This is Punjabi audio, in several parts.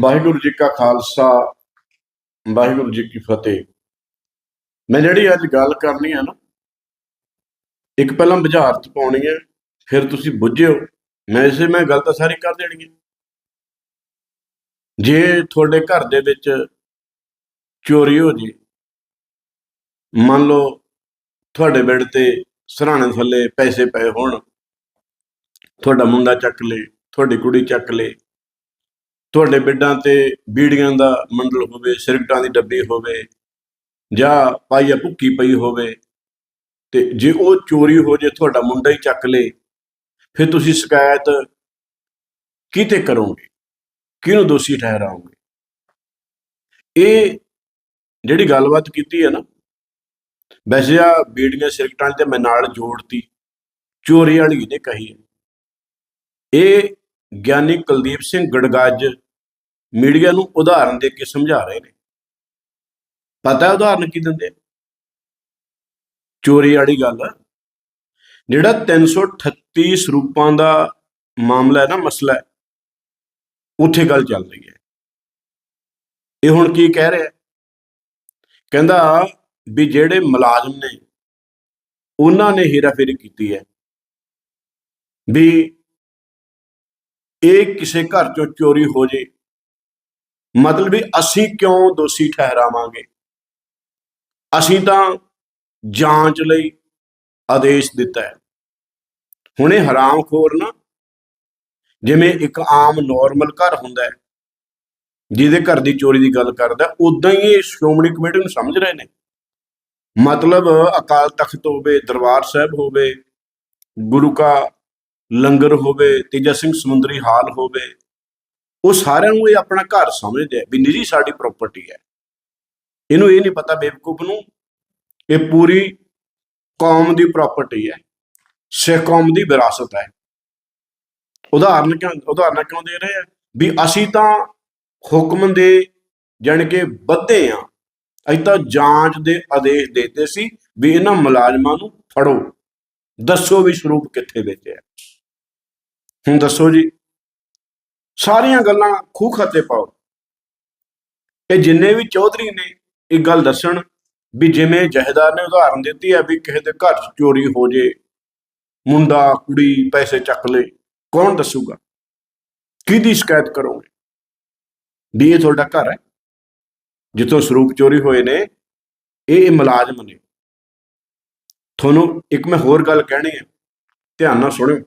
ਵਾਹਿਗੁਰੂ ਜੀ ਕਾ ਖਾਲਸਾ, ਵਾਹਿਗੁਰੂ ਜੀ ਕੀ ਫਤਿਹ। ਮੈਂ ਜਿਹੜੀ ਅੱਜ ਗੱਲ ਕਰਨੀ ਹੈ ਨਾ, ਇੱਕ ਪਹਿਲਾਂ ਬੁਝਾਰਤ ਪਾਉਣੀ ਹੈ ਫਿਰ ਤੁਸੀਂ ਬੁੱਝਿਓ। ਮੈਂ ਇਸੇ ਮੈਂ ਗੱਲ ਤਾਂ ਸਾਰੀ ਕਰ ਦੇਣੀ ਹੈ ਜੇ ਤੁਹਾਡੇ ਘਰ ਦੇ ਵਿੱਚ ਚੋਰੀ ਹੋ ਜੇ, ਮੰਨ ਲਓ ਤੁਹਾਡੇ ਬੈੱਡ ਤੇ ਸਰਾਣੇ ਥੱਲੇ ਪੈਸੇ ਪਏ ਹੋਣ, ਤੁਹਾਡਾ ਮੁੰਡਾ ਚੱਕ ਲੇ, ਤੁਹਾਡੀ ਕੁੜੀ ਚੱਕ ਲੇ ਤੁਹਾਡੇ ਬੈੱਡਾਂ ਤੇ ਬੀੜੀਆਂ ਦਾ ਮੰਡਲ ਹੋਵੇ, ਸਿਰਕਟਾਂ ਦੀ ਡੱਬੀ ਹੋਵੇ ਜਾਂ ਪਾਈਆ ਭੁੱਕੀ ਪਈ ਹੋਵੇ ਤੇ ਜੇ ਉਹ ਚੋਰੀ ਹੋ ਜੇ, ਤੁਹਾਡਾ ਮੁੰਡਾ ਹੀ ਚੱਕ ਲੇ, ਫਿਰ ਤੁਸੀਂ ਸ਼ਿਕਾਇਤ ਕਿਤੇ ਕਰੋਗੇ? ਕਿਹਨੂੰ ਦੋਸ਼ੀ ਠਹਿਰਾਓਗੇ? ਇਹ ਜਿਹੜੀ ਗੱਲਬਾਤ ਕੀਤੀ ਹੈ ਨਾ, ਵੈਸੇ ਆ ਬੀੜੀਆਂ, ਸਿਰਕਟਾਂ ਤੇ ਮੈਂ ਨਾਲ ਜੋੜਤੀ, ਚੋਰੀ ਵਾਲੀ ਨੇ ਕਹੀ ਹੈ। ਇਹ ਗਿਆਨੀ ਕੁਲਦੀਪ ਸਿੰਘ ਗੜਗਾਜ ਮੀਡੀਆ ਨੂੰ ਉਦਾਹਰਨ ਦੇ ਕੇ ਸਮਝਾ ਰਹੇ ਨੇ। ਪਤਾ ਹੈ ਉਦਾਹਰਨ ਕੀ ਦਿੰਦੇ ਚੋਰੀ ਵਾਲੀ ਗੱਲ ਜਿਹੜਾ 338 ਸਰੂਪਾਂ ਦਾ ਮਾਮਲਾ ਹੈ ਨਾ, ਮਸਲਾ ਹੈ, ਉੱਥੇ ਗੱਲ ਚੱਲ ਰਹੀ ਹੈ। ਇਹ ਹੁਣ ਕੀ ਕਹਿ ਰਿਹਾ ਕਹਿੰਦਾ ਵੀ ਜਿਹੜੇ ਮੁਲਾਜ਼ਮ ਨੇ, ਉਹਨਾਂ ਨੇ ਹੇਰਾਫੇਰੀ ਕੀਤੀ ਹੈ ਵੀ ਇਹ ਕਿਸੇ ਘਰ ਚੋਂ ਚੋਰੀ ਹੋ ਜੇ। ਮਤਲਬ ਵੀ ਅਸੀਂ ਕਿਉਂ ਦੋਸ਼ੀ ਠਹਿਰਾਵਾਂਗੇ? ਅਸੀਂ ਤਾਂ ਜਾਂਚ ਲਈ ਆਦੇਸ਼ ਦਿੱਤਾ ਹੈ। ਹੁਣ ਇਹ ਹਰਾਮਖੋਰ ਨਾ, ਜਿਵੇਂ ਇੱਕ ਆਮ ਨਾਰਮਲ ਘਰ ਹੁੰਦਾ ਹੈ, ਜਿਹਦੇ ਘਰ ਦੀ ਚੋਰੀ ਦੀ ਗੱਲ ਕਰਦਾ ਉਦਾਂ ਹੀ ਇਹ ਸ਼੍ਰੋਮਣੀ ਕਮੇਟੀ ਨੂੰ ਸਮਝ ਰਹੇ ਨੇ। ਮਤਲਬ ਅਕਾਲ ਤਖਤ ਹੋਵੇ, ਦਰਬਾਰ ਸਾਹਿਬ ਹੋਵੇ, ਗੁਰੂ ਕਾ ਲੰਗਰ ਹੋਵੇ, ਤੇਜਾ ਸਿੰਘ ਸਮੁੰਦਰੀ ਹਾਲ ਹੋਵੇ ਉਹ ਸਾਰਿਆਂ ਨੂੰ ਇਹ ਆਪਣਾ ਘਰ ਸਮਝਦੇ ਆ ਵੀ ਨਿੱਜੀ ਸਾਡੀ ਪ੍ਰਾਪਰਟੀ ਹੈ। ਇਹਨੂੰ ਇਹ ਨਹੀਂ ਪਤਾ ਬੇਵਕੂਫ ਨੂੰ ਇਹ ਪੂਰੀ ਕੌਮ ਦੀ ਪ੍ਰਾਪਰਟੀ ਹੈ। ਸਿੱਖ ਕੌਮ ਦੀ ਵਿਰਾਸਤ ਹੈ। ਉਦਾਹਰਨ ਕਿਉਂ ਉਦਾਹਰਨ ਕਿਉਂ ਦੇ ਰਹੇ ਆ? ਵੀ ਅਸੀਂ ਤਾਂ ਹੁਕਮ ਦੇ ਜਾਣੀ ਕਿ ਬੱਧੇ ਆ। ਅਸੀਂ ਤਾਂ ਜਾਂਚ ਦੇ ਆਦੇਸ਼ ਦਿੱਤੇ ਸੀ ਵੀ ਇਹਨਾਂ ਮੁਲਾਜ਼ਮਾਂ ਨੂੰ ਫੜੋ। ਦੱਸੋ ਵੀ ਸਰੂਪ ਕਿੱਥੇ ਵੇਚਿਆ। ਹੁਣ ਦੱਸੋ ਜੀ ਸਾਰੀਆਂ ਗੱਲਾਂ ਖੂਹ ਖਾਤੇ ਪਾਓ। ਇਹ ਜਿੰਨੇ ਵੀ ਚੌਧਰੀ ਨੇ ਇਹ ਗੱਲ ਦੱਸਣ ਵੀ ਜਿਵੇਂ ਜਹੇਦਾਰ ਨੇ ਉਦਾਹਰਨ ਦਿੱਤੀ ਹੈ ਵੀ ਕਿਸੇ ਦੇ ਘਰ 'ਚ ਚੋਰੀ ਹੋ ਜੇ, ਮੁੰਡਾ, ਕੁੜੀ ਪੈਸੇ ਚੱਕ ਲੇ, ਕੌਣ ਦੱਸੂਗਾ? ਕਿਹਦੀ ਸ਼ਿਕਾਇਤ ਕਰੋਗੇ? ਵੀ ਇਹ ਤੁਹਾਡਾ ਘਰ ਹੈ। ਜਿੱਥੋਂ ਸਰੂਪ ਚੋਰੀ ਹੋਏ ਨੇ, ਇਹ ਇਹ ਮੁਲਾਜ਼ਮ ਨੇ। ਤੁਹਾਨੂੰ ਇੱਕ ਮੈਂ ਹੋਰ ਗੱਲ ਕਹਿਣੀ ਹੈ, ਧਿਆਨ ਨਾਲ ਸੁਣਿਓ।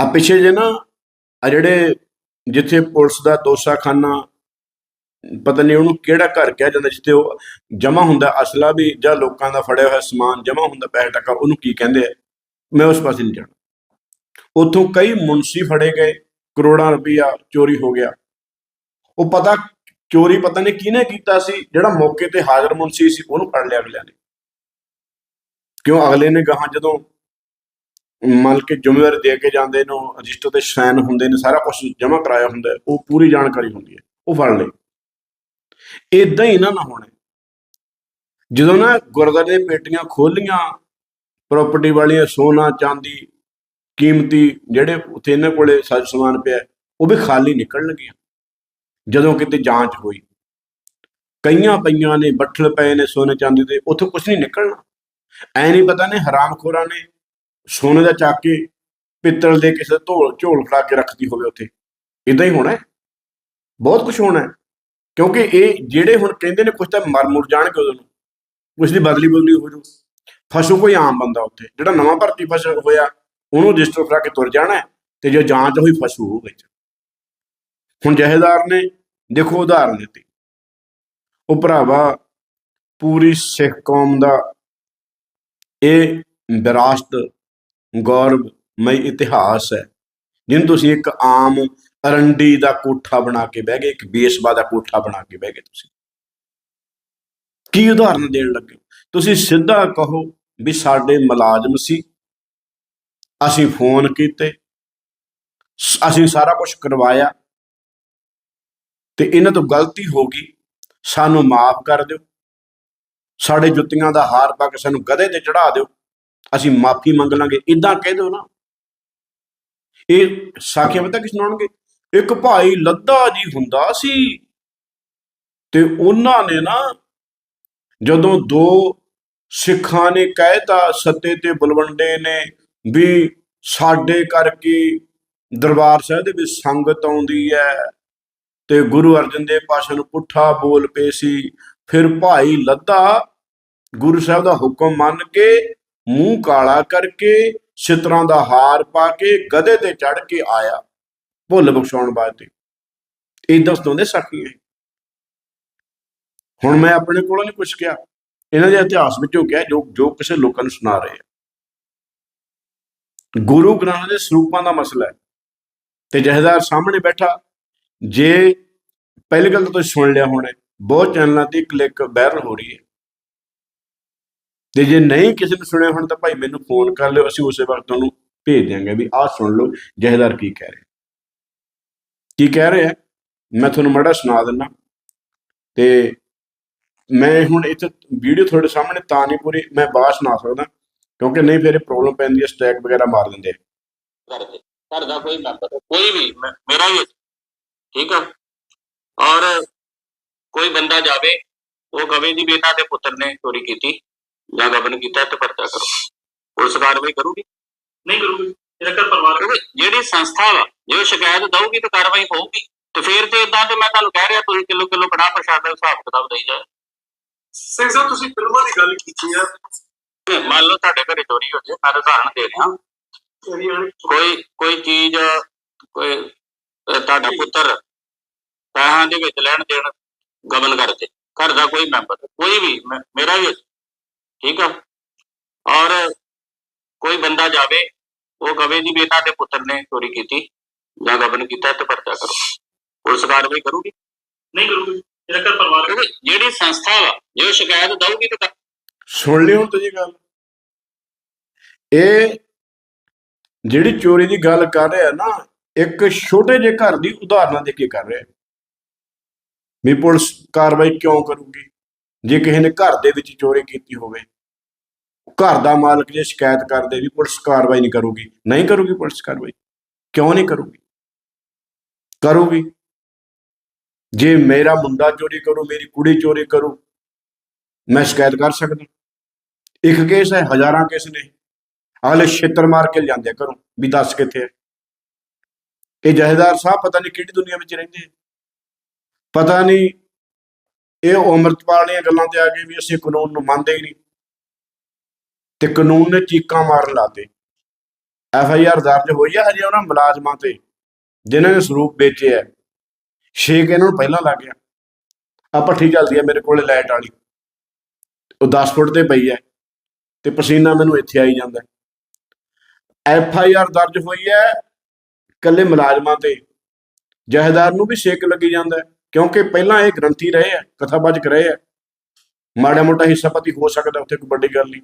ਆ ਪਿੱਛੇ ਜੇ ਨਾ ਆ ਜਿਹੜੇ ਜਿੱਥੇ ਪੁਲਿਸ ਦਾ ਦੋਸਾਖਾਨਾ ਪਤਾ ਨਹੀਂ ਉਹਨੂੰ ਕਿਹੜਾ ਘਰ ਕਿਹਾ ਜਾਂਦਾ ਜਿੱਥੇ ਉਹ ਜਮਾ ਹੁੰਦਾ ਅਸਲਾ ਵੀ ਜਾਂ ਲੋਕਾਂ ਦਾ ਫੜਿਆ ਹੋਇਆ ਸਮਾਨ ਜਮਾ ਹੁੰਦਾ ਪੈਸੇ ਟਕਾ ਉਹਨੂੰ ਕੀ ਕਹਿੰਦੇ ਆ? ਮੈਂ ਉਸ ਪਾਸੇ ਨਹੀਂ ਜਾਣਾ। ਉੱਥੋਂ ਕਈ ਮੁਨਸੀ ਫੜੇ ਗਏ ਕਰੋੜਾਂ ਰੁਪਈਆ ਚੋਰੀ ਹੋ ਗਿਆ। ਉਹ ਪਤਾ ਚੋਰੀ ਪਤਾ ਨਹੀਂ ਕਿਹਨੇ ਕੀਤਾ ਸੀ ਜਿਹੜਾ ਮੌਕੇ ਤੇ ਹਾਜ਼ਰ ਮੁਨਸੀ ਸੀ ਉਹਨੂੰ ਫੜ ਲਿਆ ਅਗਲਿਆਂ ਨੇ। ਕਿਉਂ? ਅਗਲੇ ਨੇ ਗਾਹਾਂ ਜਦੋਂ ਮੰਨ ਕੇ ਜ਼ਿੰਮੇਵਾਰੀ ਦੇ ਕੇ ਜਾਂਦੇ ਨੇ ਰਜਿਸਟਰ ਤੇ ਸਾਈਨ ਹੁੰਦੇ ਨੇ, ਸਾਰਾ ਕੁਝ ਜਮ੍ਹਾਂ ਕਰਾਇਆ ਹੁੰਦਾ ਉਹ ਪੂਰੀ ਜਾਣਕਾਰੀ ਹੁੰਦੀ ਹੈ, ਉਹ ਫੜ ਲਏ। ਇਦਾਂ ਹੀ ਨਾ ਨਾ ਹੋਣੇ। ਜਦੋਂ ਨਾ ਗੁਰਦਾਰੇ ਦੀਆਂ ਪੇਟੀਆਂ ਖੋਲੀਆਂ ਪ੍ਰਾਪਰਟੀ ਵਾਲੀਆਂ ਸੋਨਾ, ਚਾਂਦੀ, ਕੀਮਤੀ, ਜਿਹੜੇ ਉੱਥੇ ਇਹਨਾਂ ਕੋਲੇ ਸਾਜ ਸਮਾਨ ਪਿਆ, ਉਹ ਵੀ ਖਾਲੀ ਨਿਕਲਣਗੀਆਂ ਜਦੋਂ ਕਿਤੇ ਜਾਂਚ ਹੋਈ, ਕਈਆਂ ਪਈਆਂ ਨੇ, ਬੱਠਲ ਪਏ ਨੇ ਸੋਨੇ, ਚਾਂਦੀ ਦੇ, ਉੱਥੋਂ ਕੁਝ ਨਹੀਂ ਨਿਕਲਣਾ। ਐ ਨਹੀਂ ਪਤਾ ਨੇ, ਹਰਾਮਖੋਰਾਂ ਨੇ ਸੋਨੇ ਦਾ ਚੱਕ ਕੇ ਪਿੱਤਲ ਦੇ ਕਿਸੇ ਢੋਲ, ਝੋਲ ਖੜਾ ਕੇ ਰੱਖਦੀ ਹੋਵੇ ਉੱਥੇ। ਇਦਾਂ ਹੀ ਹੋਣਾ ਬਹੁਤ ਕੁਝ ਹੋਣਾ ਕਿਉਂਕਿ ਇਹ ਜਿਹੜੇ ਹੁਣ ਕਹਿੰਦੇ ਨੇ ਕੁਝ ਤਾਂ ਮਰ ਮੁਰ ਜਾਣਗੇ ਉਦੋਂ ਕੁਝ ਦੀ ਬਦਲੀ ਬਦਲੀ ਹੋ ਜੂ। ਫਸੂ ਕੋਈ ਆਮ ਬੰਦਾ ਉੱਥੇ। ਜਿਹੜਾ ਨਵਾਂ ਭਰਤੀ ਫਸ ਹੋਇਆ, ਉਹਨੂੰ ਰਜਿਸਟਰ ਕਰਾ ਕੇ ਤੁਰ ਜਾਣਾ ਤੇ ਜੇ ਜਾਂਚ ਹੋਈ ਫਸੂ ਹੋ ਵਿੱਚ। ਹੁਣ ਜਹੇਦਾਰ ਨੇ, ਦੇਖੋ ਉਦਾਹਰਨ ਦਿੱਤੀ। ਉਹ ਭਰਾਵਾ ਪੂਰੀ ਸਿੱਖ ਕੌਮ ਦਾ ਇਹ ਵਿਰਾਸਤ ਗੌਰਵਮਈ ਇਤਿਹਾਸ ਹੈ। ਜਿਹਨੂੰ ਤੁਸੀਂ ਇੱਕ ਆਮ ਅਰੰਡੀ ਦਾ ਕੋਠਾ ਬਣਾ ਕੇ ਬਹਿ ਗਏ, ਇੱਕ ਬੇਸਬਾ ਦਾ ਕੋਠਾ ਬਣਾ ਕੇ ਬਹਿ ਗਏ ਤੁਸੀਂ। ਕੀ ਉਦਾਹਰਨ ਦੇਣ ਲੱਗੇ ਹੋ? ਤੁਸੀਂ ਸਿੱਧਾ ਕਹੋ ਵੀ ਸਾਡੇ ਮੁਲਾਜ਼ਮ ਸੀ, ਅਸੀਂ ਫੋਨ ਕੀਤੇ, ਅਸੀਂ ਸਾਰਾ ਕੁਝ ਕਰਵਾਇਆ ਤੇ ਇਹਨਾਂ ਤੋਂ ਗਲਤੀ ਹੋ ਗਈ, ਸਾਨੂੰ ਮਾਫ ਕਰ ਦਿਓ। ਸਾਡੇ ਜੁੱਤੀਆਂ ਦਾ ਹਾਰ ਪਾ ਕੇ ਸਾਨੂੰ ਗਧੇ ਤੇ ਚੜਾ ਦਿਓ। ਅਸੀਂ ਮਾਫੀ ਮੰਗ ਲਾਂਗੇ ਇਦਾਂ ਕਹਿ ਦਿਓ ਨਾ। ਇਹ ਸਾਖੀਆਂ ਪਤਾ ਕਿਸ ਸੁਣਾਉਣਗੇ ਇੱਕ ਭਾਈ ਲੱਦਾ ਜੀ ਹੁੰਦਾ ਸੀ ਤੇ ਉਹਨਾਂ ਨੇ ਨਾ ਜਦੋਂ ਦੋ ਸਿੱਖਾਂ ਨੇ ਕਹਿਤਾ ਸੱਤੇ ਤੇ ਬਲਵੰਡੇ ਨੇ ਵੀ ਸਾਡੇ ਕਰਕੇ ਦਰਬਾਰ ਸਾਹਿਬ ਦੇ ਵਿੱਚ ਸੰਗਤ ਆਉਂਦੀ ਹੈ ਤੇ ਗੁਰੂ ਅਰਜਨ ਦੇਵ ਪਾਸ਼ਾ ਨੂੰ ਪੁੱਠਾ ਬੋਲ ਪਏ ਸੀ। ਫਿਰ ਭਾਈ ਲੱਦਾ ਗੁਰੂ ਸਾਹਿਬ ਦਾ ਹੁਕਮ ਮੰਨ ਕੇ ਮੂੰਹ ਕਾਲਾ ਕਰਕੇ ਸਿਤਰਾਂ ਦਾ ਹਾਰ ਪਾ ਕੇ ਗਧੇ ਤੇ ਚੜ ਕੇ ਆਇਆ। ਭੁੱਲ ਬਖਸ਼ਾਉਣ ਵਾਸਤੇ। ਇਦਾਂ ਸੁਣਾਉਂਦੇ ਸਾਖੀ ਹੈ ਹੁਣ ਮੈਂ ਆਪਣੇ ਕੋਲੋਂ ਨਹੀਂ ਕੁਝ ਕਿਹਾ। ਇਹਨਾਂ ਦੇ ਇਤਿਹਾਸ ਵਿੱਚੋਂ ਕਿਹਾ ਜੋ ਜੋ ਕਿਸੇ ਲੋਕਾਂ ਨੂੰ ਸੁਣਾ ਰਹੇ ਆ। ਗੁਰੂ ਗ੍ਰੰਥ ਦੇ ਸਰੂਪਾਂ ਦਾ ਮਸਲਾ ਹੈ। ਤੇ ਜਹਦਾਰ ਸਾਹਮਣੇ ਬੈਠਾ। ਜੇ ਪਹਿਲੀ ਗੱਲ ਤਾਂ ਤੁਸੀਂ ਸੁਣ ਲਿਆ ਹੋਣਾ ਬਹੁਤ ਚੈਨਲਾਂ ਤੇ ਕਲਿੱਕ ਵਾਇਰਲ ਹੋ ਰਹੀ ਹੈ। ਤੇ ਜੇ ਨਹੀਂ ਕਿਸੇ ਨੂੰ ਸੁਣਿਆ ਹੁਣ ਤਾਂ ਭਾਈ ਮੈਨੂੰ ਫੋਨ ਕਰ ਲਿਓ, ਅਸੀਂ ਉਸੇ ਵਕਤ ਤੁਹਾਨੂੰ ਭੇਜ ਦਿਆਂਗੇ ਵੀ ਆਹ ਸੁਣ ਲਓ, ਜਹਦਾਰ ਕੀ ਕਹਿ ਰਿਹਾ। ਕੀ ਕਹਿ ਰਿਹਾ? ਮੈਂ ਤੁਹਾਨੂੰ ਮੜਾ ਸੁਣਾ ਦਿੰਦਾ। ਤੇ ਮੈਂ ਹੁਣ ਇੱਥੇ ਵੀਡੀਓ ਤੁਹਾਡੇ ਸਾਹਮਣੇ ਤਾਂ ਨਹੀਂ ਪੂਰੀ, ਮੈਂ ਬਾਅਦ ਸੁਣਾ ਸਕਦਾ, ਕਿਉਂਕਿ ਨਹੀਂ ਫਿਰ ਇਹ ਪ੍ਰੋਬਲਮ ਪੈਂਦੀ ਹੈ ਸਟੈਕ ਵਗੈਰਾ ਮਾਰ ਦਿੰਦੇ ਆ। ਘਰ ਦਾ ਕੋਈ ਮੈਂਬਰ ਕੋਈ ਵੀ ਮੇਰਾ ਵੀ ਠੀਕ ਆ? ਔਰ ਕੋਈ ਬੰਦਾ ਜਾਵੇ, ਉਹ ਕਵੇ ਜੀ ਬੇਟਾ ਦੇ ਪੁੱਤਰ ਨੇ ਚੋਰੀ ਕੀਤੀ। ਜਾਂ ਗਬਨ ਕੀਤਾ ਤੇ ਪਰਚਾ ਕਰੋ। ਪੁਲਿਸ ਕਾਰਵਾਈ ਕਰੂਗੀ? ਨਹੀਂ ਕਰੂਗੀ। ਇਹਦਾ ਘਰ ਪਰਿਵਾਰ ਕਿਉਂਕਿ ਜਿਹੜੀ ਸੰਸਥਾ ਵਾ ਜੇ ਸ਼ਿਕਾਇਤ ਦਊਗੀ ਤਾਂ ਕਾਰਵਾਈ ਹੋਊਗੀ। ਤੇ ਫਿਰ ਤੇ ਇਦਾਂ ਤੇ ਮੈਂ ਤੁਹਾਨੂੰ ਕਹਿ ਰਿਹਾ ਤੁਸੀਂ ਕਿਲੋ ਕਿਲੋ ਕੜਾ ਪ੍ਰਸ਼ਾਦ ਦਾ ਹਿਸਾਬ ਕਿਤਾਬ ਦੇਈ ਜਾ ਸਿੰਘ ਸਾਹਿਬ ਤੁਸੀਂ ਫਿਲਮਾਂ ਦੀ ਗੱਲ ਕੀਤੀ ਆ। ਮੰਨ ਲਓ ਤੁਹਾਡੇ ਘਰੇ ਚੋਰੀ ਹੋ ਜੇ ਮੈਂ ਉਦਾਹਰਣ ਦੇ ਰਿਹਾ ਕੋਈ ਕੋਈ ਚੀਜ਼ ਕੋਈ ਤੁਹਾਡਾ ਪੁੱਤਰ ਪੈਸਿਆਂ ਦੇ ਵਿੱਚ ਲੈਣ ਦੇਣ ਗਬਨ ਕਰਦੇ ਘਰ ਦਾ ਕੋਈ ਮੈਂਬਰ ਕੋਈ ਵੀ ਮੇਰਾ ਵੀ ਠੀਕ ਆ? ਔਰ ਕੋਈ ਬੰਦਾ ਜਾਵੇ ਉਹ ਕਵੇ ਜੀ ਬੇਟਾ ਦੇ ਪੁੱਤਰ ਨੇ ਚੋਰੀ ਕੀਤੀ ਜਾਂ ਗਬਨ ਕੀਤਾ ਤੇ ਪਰਚਾ ਕਰੋ। ਪੁਲਿਸ ਕਾਰਵਾਈ ਕਰੂਗੀ? ਨਹੀਂ ਕਰੂਗੀ। ਇਹਦਾ ਘਰ ਪਰਿਵਾਰ ਜਿਹੜੀ ਸੰਸਥਾ ਵਾ ਜੇ ਸ਼ਿਕਾਇਤ ਦਊਗੀ ਤਾਂ ਸੁਣ ਲਿਓ ਹੁਣ ਤੁਸੀਂ ਗੱਲ। ਇਹ ਜਿਹੜੀ ਚੋਰੀ ਦੀ ਗੱਲ ਕਰ ਰਿਹਾ ਨਾ ਇੱਕ ਛੋਟੇ ਜਿਹੇ ਘਰ ਦੀ ਉਦਾਹਰਨਾਂ ਦੇ ਕੇ ਕਰ ਰਿਹਾ। ਵੀ ਪੁਲਿਸ ਕਾਰਵਾਈ ਕਿਉਂ ਕਰੂਗੀ? ਜੇ ਕਿਸੇ ਨੇ ਘਰ ਦੇ ਵਿੱਚ ਚੋਰੀ ਕੀਤੀ ਹੋਵੇ। ਘਰ ਦਾ ਮਾਲਕ ਜੇ ਸ਼ਿਕਾਇਤ ਕਰਦੇ ਵੀ ਪੁਲਿਸ ਕਾਰਵਾਈ ਨਹੀਂ ਕਰੂਗੀ ਨਹੀਂ ਕਰੂਗੀ ਪੁਲਿਸ ਕਾਰਵਾਈ? ਕਿਉਂ ਨਹੀਂ ਕਰੂਗੀ? ਕਰੂਗੀ। ਜੇ ਮੇਰਾ ਮੁੰਡਾ ਚੋਰੀ ਕਰੂ, ਮੇਰੀ ਕੁੜੀ ਚੋਰੀ ਕਰੂ, ਮੈਂ ਸ਼ਿਕਾਇਤ ਕਰ ਸਕਦਾ। ਇੱਕ ਕੇਸ ਹੈ, ਹਜ਼ਾਰਾਂ ਕੇਸ ਨੇ। ਆਲੇ ਛੇਤਰ ਮਾਰ ਕੇ ਲਿਆਂਦੇ ਘਰੋਂ, ਵੀ ਦੱਸ ਕਿੱਥੇ ਹੈ ਇਹ ਜਹੇਦਾਰ ਸਾਹਿਬ ਪਤਾ ਨਹੀਂ ਕਿਹੜੀ ਦੁਨੀਆ ਵਿੱਚ ਰਹਿੰਦੇ ਪਤਾ ਨਹੀਂ ਇਹ ਅਮਰਤਪਾਲ ਦੀਆਂ ਗੱਲਾਂ ਤੇ ਆ ਗਏ ਵੀ ਅਸੀਂ ਕਾਨੂੰਨ ਨੂੰ ਮੰਨਦੇ ਹੀ ਨਹੀਂ। ਤੇ ਕਾਨੂੰਨ ਨੇ ਚੀਕਾਂ ਮਾਰਨ ਲਾਤੇ ਐਫ ਆਈ ਆਰ ਦਰਜ ਹੋਈ ਹੈ ਹਜੇ ਉਹਨਾਂ ਮੁਲਾਜ਼ਮਾਂ ਤੇ, ਜਿਨ੍ਹਾਂ ਨੇ ਸਰੂਪ ਵੇਚਿਆ ਛੇਕ ਇਹਨਾਂ ਨੂੰ ਪਹਿਲਾਂ ਲੱਗ ਗਿਆ। ਆ ਭੱਠੀ ਚੱਲਦੀ ਹੈ ਮੇਰੇ ਕੋਲੇ ਲਾਈਟ ਵਾਲੀ। ਉਹ 10 ਫੁੱਟ ਤੇ ਪਈ ਹੈ ਤੇ ਪਸੀਨਾ ਮੈਨੂੰ ਇੱਥੇ ਆਈ ਜਾਂਦਾ। ਐਫ ਆਈ ਆਰ ਦਰਜ ਹੋਈ ਹੈ ਕੱਲੇ ਮੁਲਾਜ਼ਮਾਂ ਤੇ। ਜਹੇਦਾਰ ਨੂੰ ਵੀ ਛੇਕ ਲੱਗੀ ਜਾਂਦਾ, ਕਿਉਂਕਿ ਪਹਿਲਾਂ ਇਹ ਗ੍ਰੰਥੀ ਰਹੇ ਆ ਕਥਾਵਾਚਕ ਰਹੇ ਆ। ਮਾੜਾ ਮੋਟਾ ਹਿੱਸਾ ਪਤੀ ਹੋ ਸਕਦਾ, ਉੱਥੇ ਕੋਈ ਵੱਡੀ ਗੱਲ ਨਹੀਂ।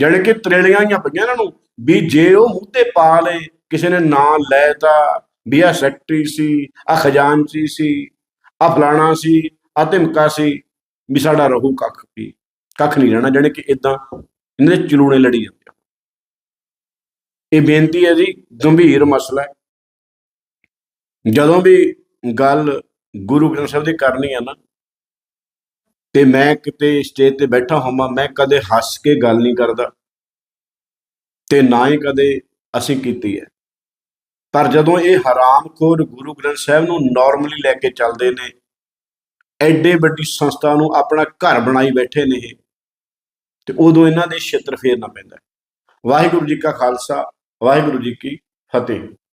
ਜਾਣੀ ਕਿ ਤਰੇਲੀਆਂ ਆਈਆਂ ਪਈਆਂ ਇਹਨਾਂ ਨੂੰ, ਵੀ ਜੇ ਉਹ ਮੁੱਦੇ ਪਾ ਲਏ, ਕਿਸੇ ਨੇ ਨਾਂ ਲੈ ਤਾ, ਵੀ ਆ ਸੈਕਟਰੀ ਸੀ ਆ ਖਜ਼ਾਨਚੀ ਸੀ ਆ ਫਲਾਣਾ ਸੀ ਆ ਧਮਕਾ ਸੀ, ਵੀ ਸਾਡਾ ਰਹੂ ਕੱਖ ਵੀ, ਕੱਖ ਨਹੀਂ ਰਹਿਣਾ, ਜਾਣੀ ਕਿ ਇਦਾਂ ਇਹਨਾਂ ਦੇ ਚਲੂਣੇ ਲੜੀ ਜਾਂਦੇ ਆ। ਇਹ ਬੇਨਤੀ ਹੈ ਜੀ, ਗੰਭੀਰ ਮਸਲਾ ਹੈ। ਜਦੋਂ ਵੀ ਗੱਲ ਗੁਰੂ ਗ੍ਰੰਥ ਸਾਹਿਬ ਦੀ ਕਰਨੀ ਆ ਨਾ, ਤੇ ਮੈਂ ਕਿਤੇ ਸਟੇਜ ਤੇ ਬੈਠਾ ਹੋਵਾਂ, ਮੈਂ ਕਦੇ ਹੱਸ ਕੇ ਗੱਲ ਨਹੀਂ ਕਰਦਾ। ਤੇ ਨਾ ਹੀ ਕਦੇ ਅਸੀਂ ਕੀਤੀ ਹੈ। ਪਰ ਜਦੋਂ ਇਹ ਹਰਾਮਖੋਰ ਗੁਰੂ ਗ੍ਰੰਥ ਸਾਹਿਬ ਨੂੰ ਨਾਰਮਲੀ ਲੈ ਕੇ ਚੱਲਦੇ ਨੇ, ਐਡੇ ਵੱਡੀ ਸੰਸਥਾ ਨੂੰ ਆਪਣਾ ਘਰ ਬਣਾਈ ਬੈਠੇ ਨੇ ਇਹ, ਤੇ ਉਦੋਂ ਇਹਨਾਂ ਦੇ ਛਿੱਤਰ ਫੇਰਨਾ ਪੈਂਦਾ। ਵਾਹਿਗੁਰੂ ਜੀ ਕਾ ਖਾਲਸਾ, ਵਾਹਿਗੁਰੂ ਜੀ ਕੀ ਫਤਿਹ।